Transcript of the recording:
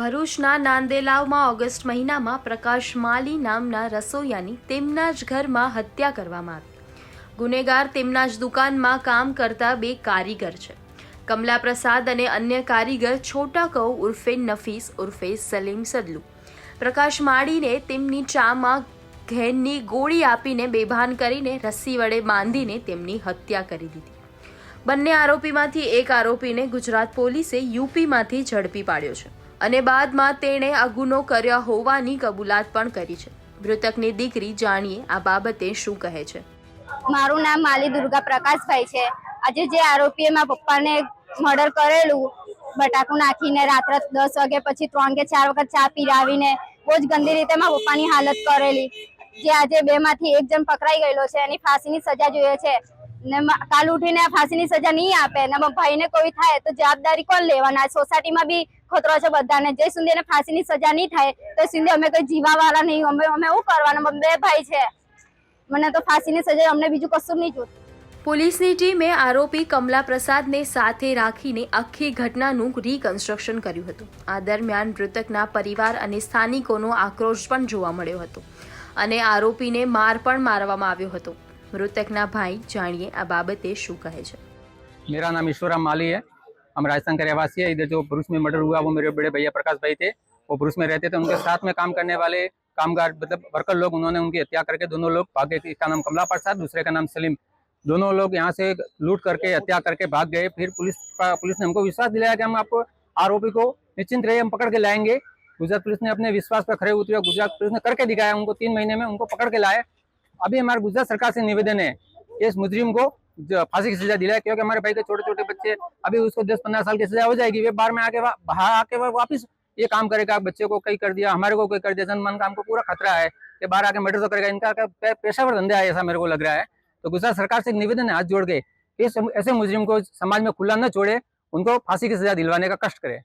ભરૂચના નાંદેલાવમાં ઓગસ્ટ મહિનામાં પ્રકાશ માલી નામના રસોઈયાની તેમના જ ઘરમાં હત્યા કરવામાં આવી. ગુનેગાર તેમના જ દુકાનમાં કામ કરતા બે કારીગર છે. કમલા પ્રસાદ અને અન્ય કારીગર છોટા કૌ ઉર્ફે નફીસ ઉર્ફે સલીમ સદલુ. પ્રકાશ માળીને તેમની ચામાં ઘેનની ગોળી આપીને બેભાન કરીને રસ્સી વડે બાંધીને તેમની હત્યા કરી દીધી. બંને આરોપીમાંથી એક આરોપીને ગુજરાત પોલીસે યુપીમાંથી ઝડપી પાડ્યો છે. અને બાદમાં તેણે આ ગુનો કર્યો હોવાની કબૂલાત પણ કરી છે. મૃતકની દીકરી જાણીએ આ બાબતે શું કહે છે. મારું નામ માલી દુર્ગા પ્રકાશભાઈ છે. આજે જે આરોપીએ મારા પપ્પાને મર્ડર કરેલું, બટાકું નાખીને રાત્રે દસ વાગે પછી ત્રણ કે ચાર વખત ચા પીરાવીને બહુ જ ગંદી રીતે મારા પપ્પાની હાલત કરેલી. જે આજે બે માંથી એક જણ પકડાઈ ગયેલો છે, એની ફાંસીની સજા જોઈએ છે. ને કાલ ઉઠીને ફાંસીની સજા નહીં આપે, ને ભાઈને કોઈ થાય તો જવાબદારી કોણ લેવાના? સોસાયટીમાં બી ખતરો છે બધાને. જે સુધી એને ફાંસીની સજા નહીં થાય તો સુધી અમે કોઈ જીવાવાળા નહીં. અમે અમે શું કરવાનું? બે ભાઈ છે. મને તો ફાંસીની સજા અમને બીજું કશું નહીં જોતું. પોલીસની ટીમે આરોપી કમલા પ્રસાદને સાથે રાખીને આખી ઘટનાનું રીકન્સ્ટ્રક્શન કર્યું હતું. આ દરમિયાન મૃતકના પરિવાર અને સ્થાનિકોનો આક્રોશ પણ જોવા મળ્યો હતો અને આરોપીને માર પણ મારવામાં આવ્યો હતો. મૃતકના ભાઈ જાણીએ આ બાબતે શું કહે છે. મેરા નામ ઈશ્વરા માલી હૈ. हम राजस्थान के रहवासी है। इधर जो भरूच में मर्डर हुआ, वो मेरे बड़े भैया प्रकाश भाई थे। वो भरूच में रहते थे। उनके साथ में काम करने वाले कामगार मतलब वर्कर लोग, उन्होंने उनकी हत्या करके दोनों लोग भागे एक इसका नाम कमला प्रसाद, दूसरे का नाम सलीम। दोनों लोग यहाँ से लूट करके, हत्या करके भाग गए। फिर पुलिस पुलिस ने हमको विश्वास दिलाया कि हम आपको आरोपी को निश्चिंत रहे, हम पकड़ के लाएँगे। गुजरात पुलिस ने अपने विश्वास पर खड़े उतरे गुजरात पुलिस ने करके दिखाया। उनको तीन महीने में उनको पकड़ के लाए। अभी हमारे गुजरात सरकार से निवेदन है इस मुजरिम को फांसी की सजा दिलाए क्योंकि हमारे भाई के छोटे छोटे बच्चे, अभी उसको दस पंद्रह साल की सजा हो जाएगी वे बाहर में आके बाहर आके वापस ये काम करेगा, बच्चे को कई कर दिया, हमारे को कई कर दिया, जनमान का हमको पूरा खतरा है कि बाहर आके मर्डर तो करेगा, इनका पेशेवर धंधा है, ऐसा मेरे को लग रहा है। तो गुजरात सरकार से निवेदन है, हाथ जोड़ के ऐसे मुजरिम को समाज में खुला न छोड़े, उनको फांसी की सजा दिलवाने का कष्ट करे।